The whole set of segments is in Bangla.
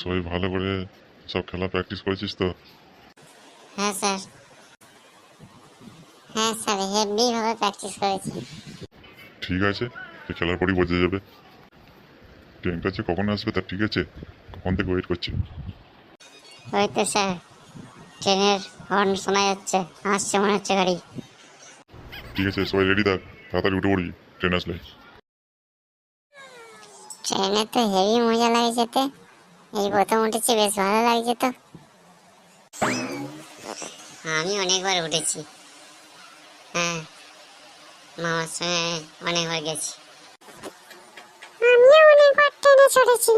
সবাই ভালো করে সব খেলা প্র্যাকটিস করেছিস তো? হ্যাঁ স্যার। হ্যাঁ স্যার হেভি ভাবে প্র্যাকটিস করেছি। ঠিক আছে তো খেলার পরই বোঝা যাবে। ট্রেনটা যে কখন আসবে তা ঠিক আছে কখন থেকে ওয়েট করছি। ওই তো স্যার ট্রেনের হর্ন শোনা যাচ্ছে আসছে মনে হচ্ছে গাড়ি। ঠিক আছে সবাই রেডি থাক তাড়াতাড়ি উঠে পড়ি ট্রেন আসলে। ট্রেনে তো হেভি মজা লাগে যেতে। এই প্রথম উঠেছি বেশ ভালো লাগছে তো। আমি অনেকবার উঠেছি। হ্যাঁ মামার সঙ্গে অনেকবার গেছি। আমিও অনেকবার ট্রেনে চড়েছি।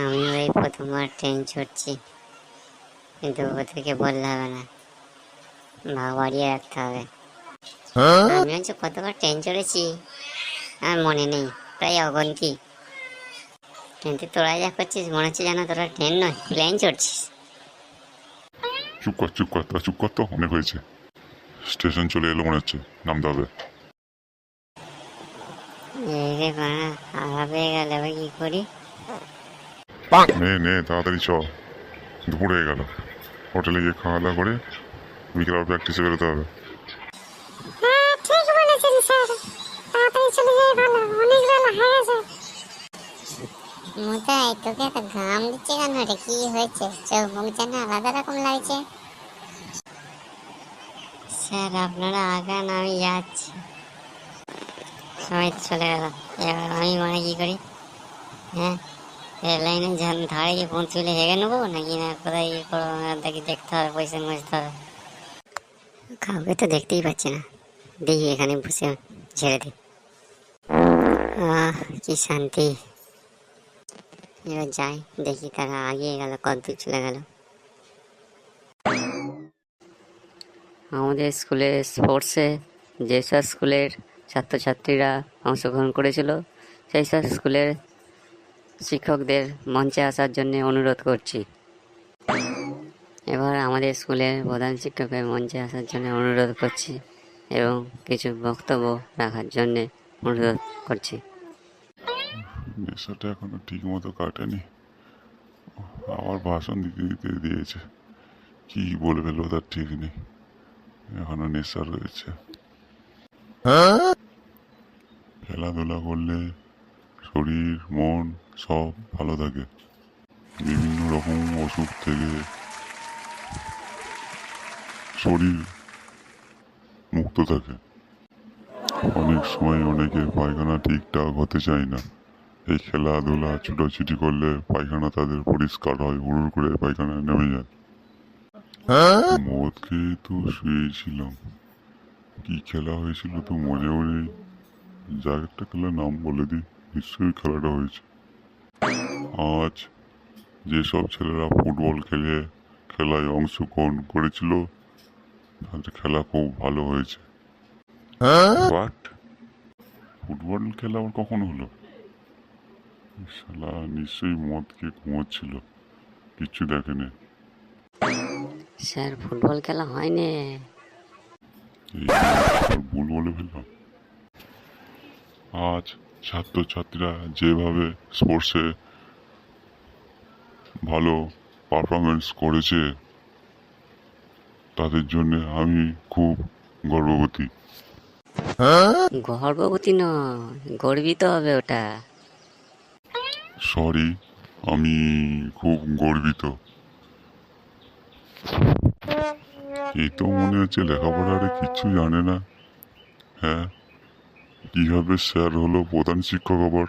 আমিও এই প্রথমবার ট্রেন চড়ছি। কিন্তু ওদেরকে বললে হবে না। বাড়িয়ে রাখতে হবে। আমি হচ্ছে কতবার ট্রেন চড়েছি আমার মনে নেই। প্রায় অগন্তি। কিন্তু তোরা যা করছিস মনে হচ্ছে যেন তোরা ট্রেন নয় প্লেন চড়ছিস। চুপ কর চুপ কর তোরা চুপ কর তো অনেক হয়েছে। স্টেশন চলে এলো মনে হচ্ছে নামতে হবে। এই রে বাড়া গেল এবার কি করি? নে নে তাড়াতাড়ি চ। দুপুর হয়ে গেল। হোটেলে গিয়ে খাওয়া দাওয়া করে বিকেল আবার প্র্যাকটিসে বেরোতে হবে। মোটাই তোকে এত ঘাম দিচ্ছে কেন? রে কি হয়েছে? চোখ মুখ যেন আলাদা রকম লাগছে। স্যার, আপনারা আগান, আমি যাচ্ছি। তো চলে গেল। এবার আমি মানে কি করি? হ্যাঁ? রেল লাইনে ধারে গিয়ে পৌঁছলে হেগে নেব? নাকি না, কোথায় ইয়ে করব? দেখি দেখতে হবে, পয়সা মুছতে হবে। কাউকে তো দেখতেই পাচ্ছি না। দেখি এখানে বসে ছেড়ে দিই। আহ, কি শান্তি। এবার যাই, দেখি তারা আগিয়ে গেল, কত দূর চলে গেল। আমাদের স্কুলে স্পোর্টসে যেসব স্কুলের ছাত্রছাত্রীরা অংশগ্রহণ করেছিল, সেই সব স্কুলের শিক্ষকদের মঞ্চে আসার জন্য অনুরোধ করছি। এবার আমাদের স্কুলের প্রধান শিক্ষকের মঞ্চে আসার জন্য অনুরোধ করছি এবং কিছু বক্তব্য রাখার জন্যে অনুরোধ করছি। নেশাটা এখনও ঠিক মতো কাটেনি। আবার ভাষণ দিতে দিতে দিয়েছে। কি বলে ফেলব তার ঠিক নেই। এখনও নেশা রয়েছে। খেলাধুলা করলে শরীর, মন সব ভালো থাকে। বিভিন্ন রকম অসুখ থেকে শরীর মুক্ত থাকে। অনেক সময় অনেকে পায়খানা ঠিকঠাক হতে চায় না। এই খেলাধুলা ছুটোছুটি করলে পায়খানা তাদের পরিষ্কার হয় হুড়ুর করে পায়খানা নেমে যায়। মদ খেয়ে তো শুয়েছিলাম। কি খেলা হয়েছিল তো মনেও নেই যা একটা খেলার নাম বলে দিই নিশ্চয়ই খেলাটা হয়েছে। আজ যেসব ছেলেরা ফুটবল খেলে খেলায় অংশগ্রহণ করেছিল তাদের খেলা খুব ভালো হয়েছে। What? ফুটবল খেলা আবার কখন হলো? শালা নিশ্চয়ই মদ খেয়ে ঘুমোচ্ছিল। কিচ্ছু দেখেনি। স্যার ফুটবল খেলা হয়নি। ভুল বলে ফেললাম আজ ছাত্রছাত্রীরা যেভাবে স্পোর্টসে ভালো পারফরমেন্স করেছে তাদের জন্য আমি খুব গর্ববতী। গর্ভবতী নয় গর্বিত হবে ওটা। সরি আমি খুব গর্বিত। এই তো মনে হচ্ছে লেখাপড়ার কিচ্ছু জানে না। হ্যাঁ কীভাবে স্যার হলো প্রধান শিক্ষক আবার?